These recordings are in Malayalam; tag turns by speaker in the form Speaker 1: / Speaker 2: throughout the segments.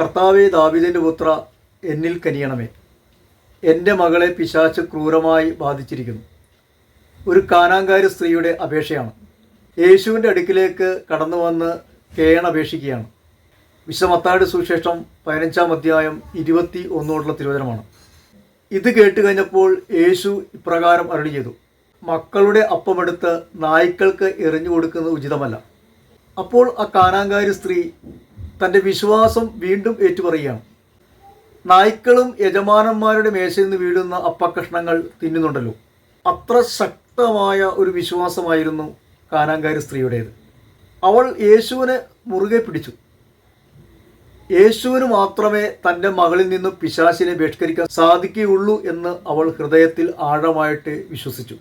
Speaker 1: കർത്താവെ ദാവിദിന്റെ പുത്ര എന്നിൽ കനിയണമേ. എന്റെ മകളെ പിശാച്ച് ക്രൂരമായി ബാധിച്ചിരിക്കുന്നു. ഒരു കാനാങ്കാരി സ്ത്രീയുടെ അപേക്ഷയാണ്. യേശുവിന്റെ അടുക്കിലേക്ക് കടന്നു വന്ന് കേണപേക്ഷിക്കുകയാണ് വിശ്വമത്താട് സുവിശേഷം പതിനഞ്ചാം അധ്യായം ഇരുപത്തി ഒന്നോടുള്ള തിരുവചനമാണ്. ഇത് കേട്ട് കഴിഞ്ഞപ്പോൾ യേശു ഇപ്രകാരം അരുളി ചെയ്തു. മക്കളുടെ അപ്പമെടുത്ത് നായ്ക്കൾക്ക് എറിഞ്ഞു കൊടുക്കുന്നത് ഉചിതമല്ല. അപ്പോൾ ആ കാനാങ്കാരി സ്ത്രീ തന്റെ വിശ്വാസം വീണ്ടും ഏറ്റുപറയുകയാണ്. നായ്ക്കളും യജമാനന്മാരുടെ മേശയിൽ നിന്ന് വീഴുന്ന അപ്പക്കഷ്ണങ്ങൾ തിന്നുന്നുണ്ടല്ലോ. അത്ര ശക്തമായ ഒരു വിശ്വാസമായിരുന്നു കാനാങ്കാരി സ്ത്രീയുടേത്. അവൾ യേശുവിനെ മുറുകെ പിടിച്ചു. യേശുവിന് മാത്രമേ തന്റെ മകളിൽ നിന്നും പിശാശിനെ ബഹിഷ്കരിക്കാൻ സാധിക്കുകയുള്ളൂ എന്ന് അവൾ ഹൃദയത്തിൽ ആഴമായിട്ട് വിശ്വസിച്ചു.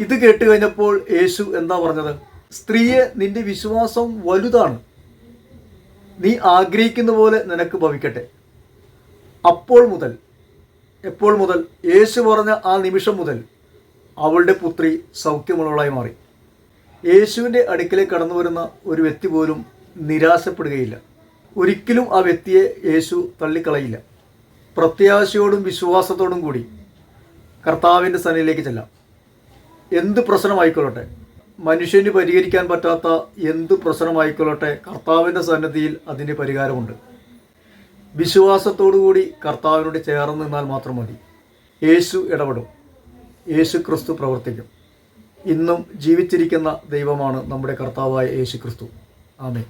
Speaker 1: ഇത് കേട്ട് കഴിഞ്ഞപ്പോൾ യേശു എന്താ പറഞ്ഞത്? സ്ത്രീയെ നിന്റെ വിശ്വാസം വലുതാണ്. നീ ആഗ്രഹിക്കുന്ന പോലെ നിനക്ക് ഭവിക്കട്ടെ. അപ്പോൾ മുതൽ എപ്പോൾ മുതൽ യേശു പറഞ്ഞ ആ നിമിഷം മുതൽ അവളുടെ പുത്രി സൗഖ്യമുള്ളവളായി മാറി. യേശുവിന്റെ അടുക്കലേ കടന്നു വരുന്ന ഒരു വ്യക്തി പോലും നിരാശപ്പെടുകയില്ല. ഒരിക്കലും ആ വ്യക്തിയെ യേശു തള്ളിക്കളയില്ല. പ്രത്യാശയോടും വിശ്വാസത്തോടും കൂടി കർത്താവിന്റെ സന്നിധിയിലേക്ക് ചെല്ലാം. എന്ത് പ്രശ്നമായിക്കൊള്ളട്ടെ? മനുഷ്യന് പരിഹരിക്കാൻ പറ്റാത്ത എന്ത് പ്രശ്നമായിക്കൊള്ളട്ടെ കർത്താവിന്റെ സന്നദ്ധിയിൽ അതിന് പരിഹാരമുണ്ട്. വിശ്വാസത്തോടുകൂടി കർത്താവിനോട് ചേർന്ന് നിന്നാൽ മാത്രം മതി. യേശു ഇടപെടും. യേശു ക്രിസ്തു പ്രവർത്തിക്കും. ഇന്നും ജീവിച്ചിരിക്കുന്ന ദൈവമാണ് നമ്മുടെ കർത്താവായ യേശു ക്രിസ്തു. ആമേ